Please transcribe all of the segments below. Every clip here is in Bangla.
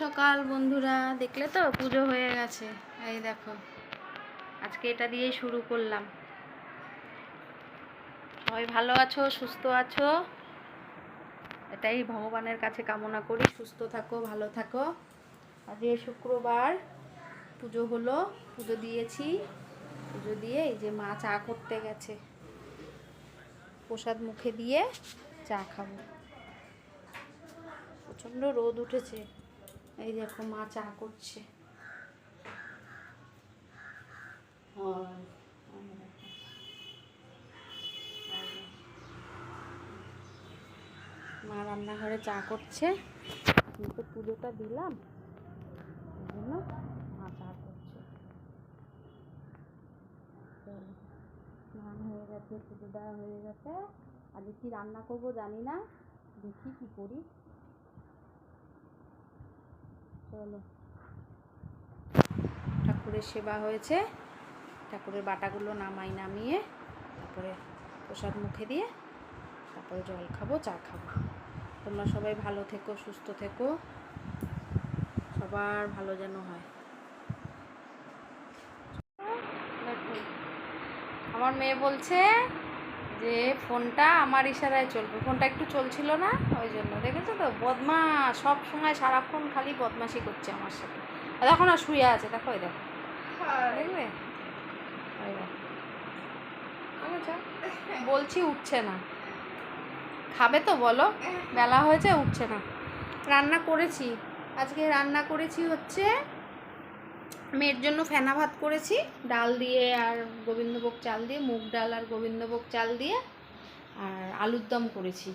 সকাল বন্ধুরা, দেখলে তো? পুজো হয়ে গেছে। এই দেখো, আজকে এটা দিয়েই শুরু করলাম। সবাই ভালো আছো, সুস্থ আছো? এটাই ভগবানের কাছে কামনা করি, সুস্থ থাকো, ভালো থাকো। আজকে শুক্রবার, পুজো হলো, পুজো দিয়েছি। পুজো দিয়ে এই যে মা চা করতে গেছে। প্রসাদ মুখে দিয়ে চা খাব। প্রচণ্ড রোদ উঠেছে। এই দেখো মা চা করছে। মা রান্নাঘরে চা করছে। তো পুজোটা দিলাম জন্য মা চা করছে। স্নান হয়ে গেছে, পুজো দেওয়া হয়ে গেছে। আজকে কি রান্না করব জানি না, দেখি কি করি। চলো ঠাকুরের সেবা হয়েছে। ঠাকুরের বাটাগুলো নামাই, নামিয়ে তারপরে প্রসাদ মুখে দিয়ে তারপরে জল খাব, চা খাব। তোমরা সবাই ভালো থেকো, সুস্থ থেকো। সবার ভালো যেন হয়। আমার মেয়ে বলছে যে, ফোনটা আমার ইশারায় চলবে। ফোনটা একটু চলছিল না। ওই জন্য। দেখেছ তো? বদমা সব সময় সারাক্ষণ খালি বদমাশি করছে আমার সাথে। দেখো না শুয়ে আছে দেখো ওই দেখো। দেখবে? বলছি উঠছে না। খাবে তো বলো? বেলা হয়েছে উঠছে না। রান্না করেছি। আজকে রান্না করেছি হচ্ছে মেয়ের জন্য ফেনা ভাত করেছি। ডাল দিয়ে আর গোবিন্দভোগ চাল দিয়ে মুগ ডাল আর গোবিন্দভোগ চাল দিয়ে আর আলুর দম করেছি।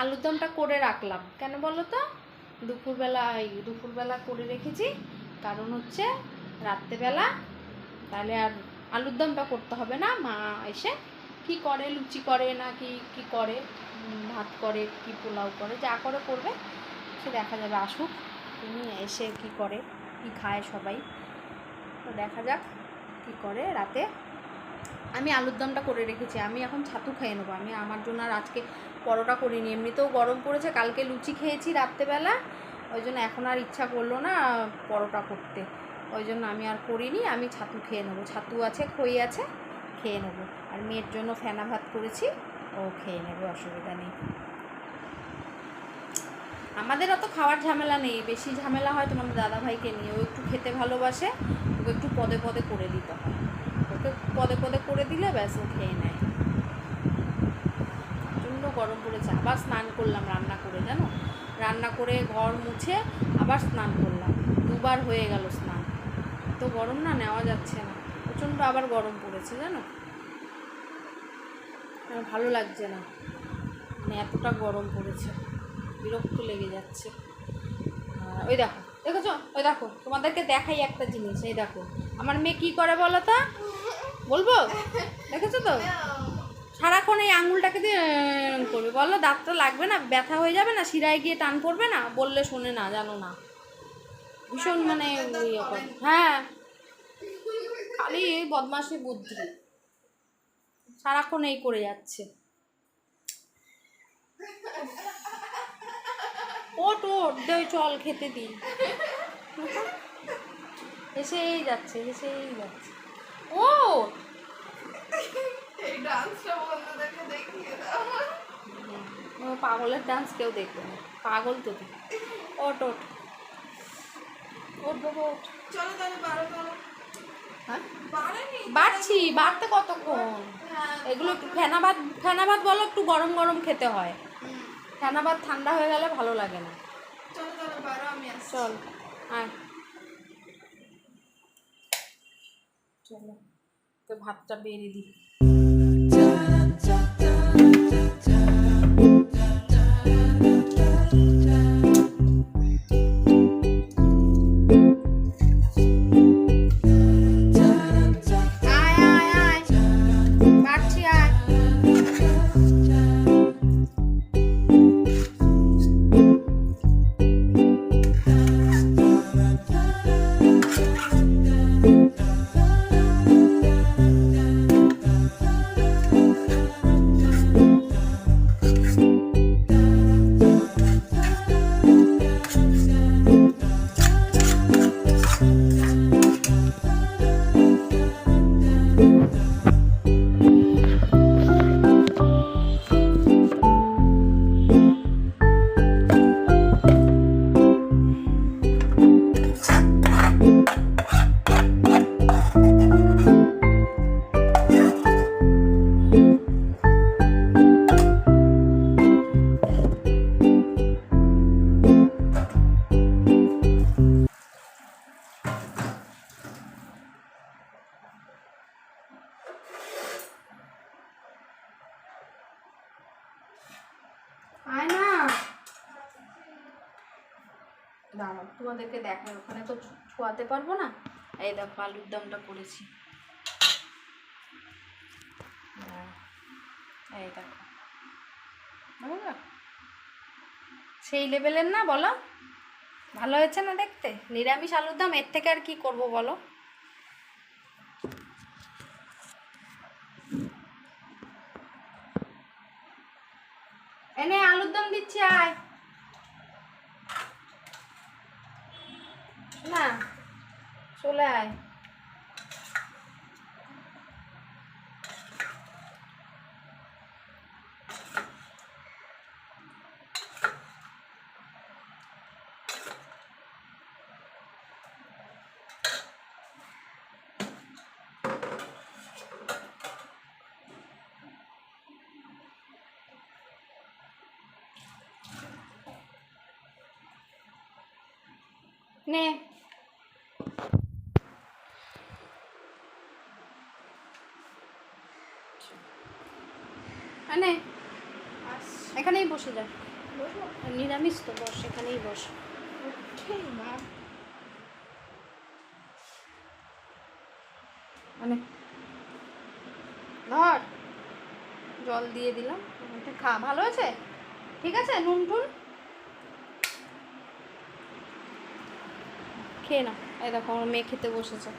আলুর দমটা করে রাখলাম। কেন বলো তো? দুপুরবেলা দুপুরবেলা করে রেখেছি। কারণ হচ্ছে রাত্রেবেলা তাহলে আর আলুর দমটা করতে হবে না। মা এসে কি করে, লুচি করে না কি কি করে ভাত করে, কি পোলাও করে, যা করে করবে, সে দেখা যাবে আসুক। তিনি এসে কি করে, কি খায় সবাই। তো দেখা যাক কি করে রাতে আমি আলুর দমটা করে রেখেছি, আমি এখন ছাতু খেয়ে নেব। আমি আমার জন্য আর আজকে পরোটা করিনি। এমনিতেও গরম পড়েছে, কালকে লুচি খেয়েছি রাত্রেবেলা। ওই জন্য এখন আর ইচ্ছা করল না পরোটা করতে। ওই জন্য আমি আর করিনি, আমি ছাতু খেয়ে নেব। ছাতু আছে, খই আছে, খেয়ে নেব। আর মেয়ের জন্য ফেনা ভাত করেছি, ও খেয়ে নেবে, অসুবিধা নেই। আমাদের অত খাওয়ার ঝামেলা নেই, বেশি ঝামেলা হয় তোমাদের দাদাভাইকে নিয়ে। ও একটু খেতে ভালোবাসে, ওকে একটু পদে পদে করে দিতে হয়। ওকে পদে পদে করে দিলে ব্যাস ও খেয়ে নেয়। প্রচণ্ড গরম পড়েছে। আবার স্নান করলাম রান্না করে, জানো? রান্না করে ঘর মুছে আবার স্নান করলাম। দুবার হয়ে গেল স্নান। তো গরম না, নেওয়া যাচ্ছে না। প্রচণ্ড আবার গরম পড়েছে, জানো? ভালো লাগছে না। মানে এতটা গরম পড়েছে। বিরক্ত লেগে যাচ্ছে। ওই দেখো, দেখেছ? ওই দেখো, তোমাদেরকে দেখাই একটা জিনিস। এই দেখো, আমার মেয়ে কী করে বলো তো? বলব? দেখেছ তো? সারাক্ষণ এই আঙুলটাকে দিয়ে করবে। বলো দাঁতটা লাগবে না, ব্যথা হয়ে যাবে না, শিরায় গিয়ে টান পড়বে না? বললে, শোনে না, জানো না। ভীষণ মানে ইয়ে হ্যাঁ। খালি বদমাসি বুদ্ধি। সারাক্ষণ এই করে যাচ্ছে। ওট ওট, দে চল, খেতে দিই। এসেই যাচ্ছে এসেই যাচ্ছে। ও এই ডান্সটা বন্ধুদেরকে দেখিয়ে দাও। ও পাগলের ডান্স কেউ দেখবে না। পাগল তো তুই ওট ওট ওট বাবা ওট চলো তাহলে বারো হ্যাঁ? বাড়ছি বাড়তে কতক্ষণ? হ্যাঁ এগুলো একটু ফেনা ভাত ফেনা ভাত বলো একটু গরম গরম খেতে হয়। ফেনা ভাত ঠান্ডা হয়ে গেলে ভালো লাগে না। চলো চল আয়। চলো তো ভাতটা বেড়ে দিই। দাঁড়াও তোমাদেরকে দেখো ওখানে তো ছোঁয়াতে পারব না? এই দেখো আলুর দমটা করেছি। হ্যাঁ, এই দেখো। বুঝলো? সেই লেভেলের না বলো? ভালো হয়েছে না দেখতে? নিরামিষ আলুর দম এর থেকে আর কি করব বলো এনে আলুর দম দিচ্ছি আয় না চলে আয় নে নে। এখানেই বসে যা। নিরামিষ তো বস এখানেই বস। মানে ধর জল দিয়ে দিলাম খা। ভালো আছে ঠিক আছে নুন টুন? খেয়ে না এই দেখো আমার মেয়ে খেতে বসেছে।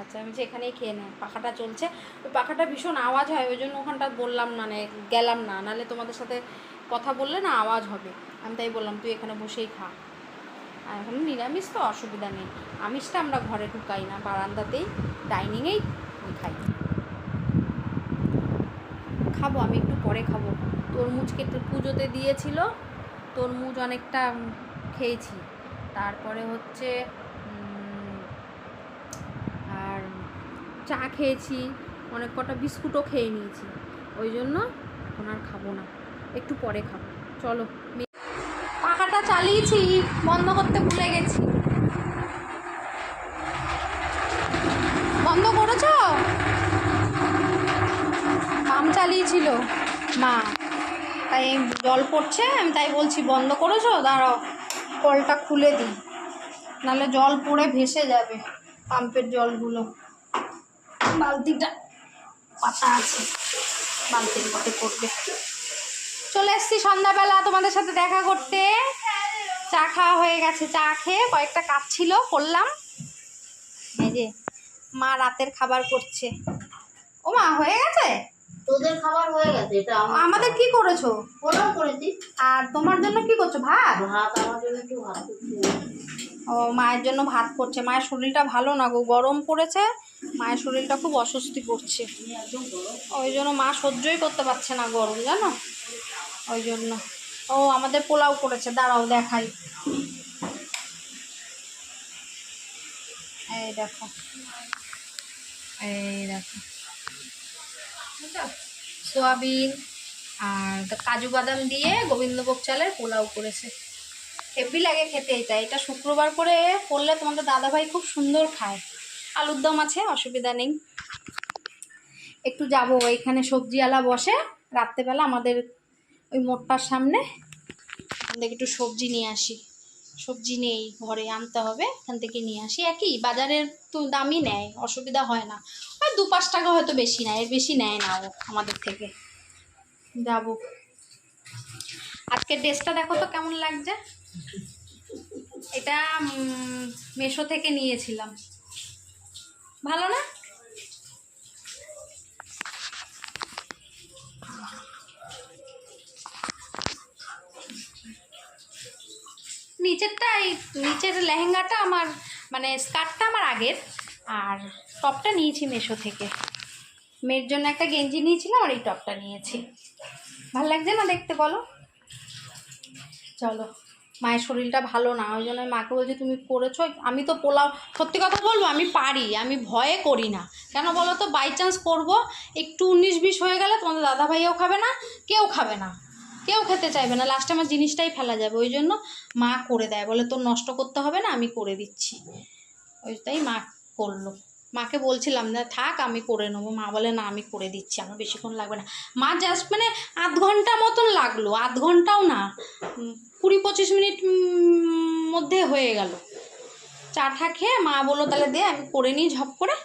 আচ্ছা আমি যে এখানেই খেয়ে নেয় পাখাটা চলছে। ওই পাখাটা ভীষণ আওয়াজ হয়, ওই জন্য ওখানটা বললাম না মানে গেলাম না। নাহলে তোমাদের সাথে কথা বললে না আওয়াজ হবে। আমি তাই বললাম, তুই এখানে বসেই খা। আর এখন নিরামিষ তো, অসুবিধা নেই। আমিষটা আমরা ঘরে ঢুকাই না, বারান্দাতেই, ডাইনিংয়েই খাই। খাব, আমি একটু পরে খাব। তরমুজ কেটে পুজোতে দিয়েছিল, তরমুজ অনেকটা খেয়েছি। তারপরে হচ্ছে উম, আর চা খেয়েছি, অনেক কটা বিস্কুটও খেয়ে নিয়েছি। ওই জন্য এখন আর খাব না, একটু পরে খাব। চলো পাখাটা চালিয়েছি, বন্ধ করতে ভুলে গেছি। বন্ধ করেছ? পাম চালিয়েছিল। মা, তাই জল পড়ছে, আমি তাই বলছি বন্ধ করেছ? দাঁড়াও, কলটা খুলে দিই। নাহলে জল পড়ে ভেসে যাবে, পাম্পের জলগুলো। বালতিটা পাতা আছে বালতির মধ্যে পড়বে চলে এসছি সন্ধ্যাবেলা তোমাদের সাথে দেখা করতে। চা খাওয়া হয়ে গেছে চা খেয়ে কয়েকটা কাজ ছিল করলাম। এই যে মা রাতের খাবার করছে। ও মা হয়ে গেছে? তোদের খাবার হয়ে গেছে এটা আমাদের কি করেছ? পোলাও করেছি। আর তোমার জন্য কি করছ? ভাত? ভাত আমার জন্য একটু ভাত। ও, মায়ের জন্য ভাত করছে। মায়ের শরীরটা ভালো না গো, গরম পড়েছে। মায়ের শরীরটা খুব অস্বস্তি করছে। ওই জন্য মা সহ্যই করতে পারছে না গরম, জানো? ওই জন্য। ও, আমাদের পোলাও করেছে। দাঁড়াও, দেখাই। এই দেখো। এই দেখো? সোয়াবিন আর কাজু বাদাম দিয়ে গোবিন্দভোগ চালের পোলাও করেছে। হেভি লাগে খেতে এটা। এটা শুক্রবার করে করলে তোমাদের দাদাভাই খুব সুন্দর খায়। আলুর দম আছে, অসুবিধা নেই। একটু যাব, এখানে সবজিওয়ালা বসে। রাত্রেবেলা আমাদের ওই মোটটার সামনে। ওখান থেকে একটু সবজি নিয়ে আসি। সবজি নেই, ঘরে আনতে হবে। এখান থেকে নিয়ে আসি। একই, বাজারের তো দামই নেয়, অসুবিধা হয় না। ওই দু পাঁচ টাকা হয়তো বেশি নেয়, এর বেশি নেয় না ও আমাদের থেকে। যাব। আজকে ড্রেসটা দেখো তো কেমন লাগছে? এটা মেশো থেকে নিয়েছিলাম। ভালো না? নিচেরটা এই, নিচের লেহেঙ্গাটা আমার মানে স্কার্টটা আমার আগের, আর টপটা নিয়েছি মেশো থেকে। মেয়ের জন্য একটা গেঞ্জি নিয়েছিলাম আর এই টপটা নিয়েছি। ভালো লাগছে না দেখতে বলো? চলো। মায়ের শরীরটা ভালো না, ওই জন্য মাকে বলছি তুমি করেছ আমি তো পোলাও, সত্যি কথা বলব, আমি পারি, আমি ভয়ে করি না। কেন বলো তো বাই চান্স করব, একটু উনিশ বিশ হয়ে গেলে তোমাদের দাদা ভাইও খাবে না, কেউ খাবে না। কেউ খেতে চাইবে না লাস্টে আমার জিনিসটাই ফেলা যাবে, ওই জন্য মা করে দেয়, বলে তোর নষ্ট করতে হবে না, আমি করে দিচ্ছি। ওই তাই মা করল। মাকে বলছিলাম না থাক, আমি করে নেব। মা বলে, না, আমি করে দিচ্ছি, আমার বেশিক্ষণ লাগবে না। মা জাস্ট মানে আধ ঘণ্টা মতন লাগল, আধ ঘন্টাও না কুড়ি পঁচিশ মিনিট মধ্যে হয়ে গেল। চাটা খেয়ে মা বলল, তাহলে দে, আমি করে নিই ঝপ করে।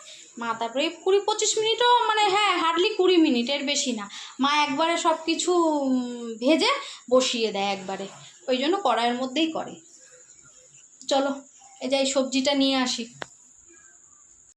মা তারপরে কুড়ি পঁচিশ মিনিটও মানে হ্যাঁ হার্ডলি কুড়ি মিনিটের বেশি না। মা একবারে সব কিছু ভেজে বসিয়ে দেয় একবারে, ওই জন্য কড়াইয়ের মধ্যেই করে। চলো, এই যাই সবজিটা নিয়ে আসি।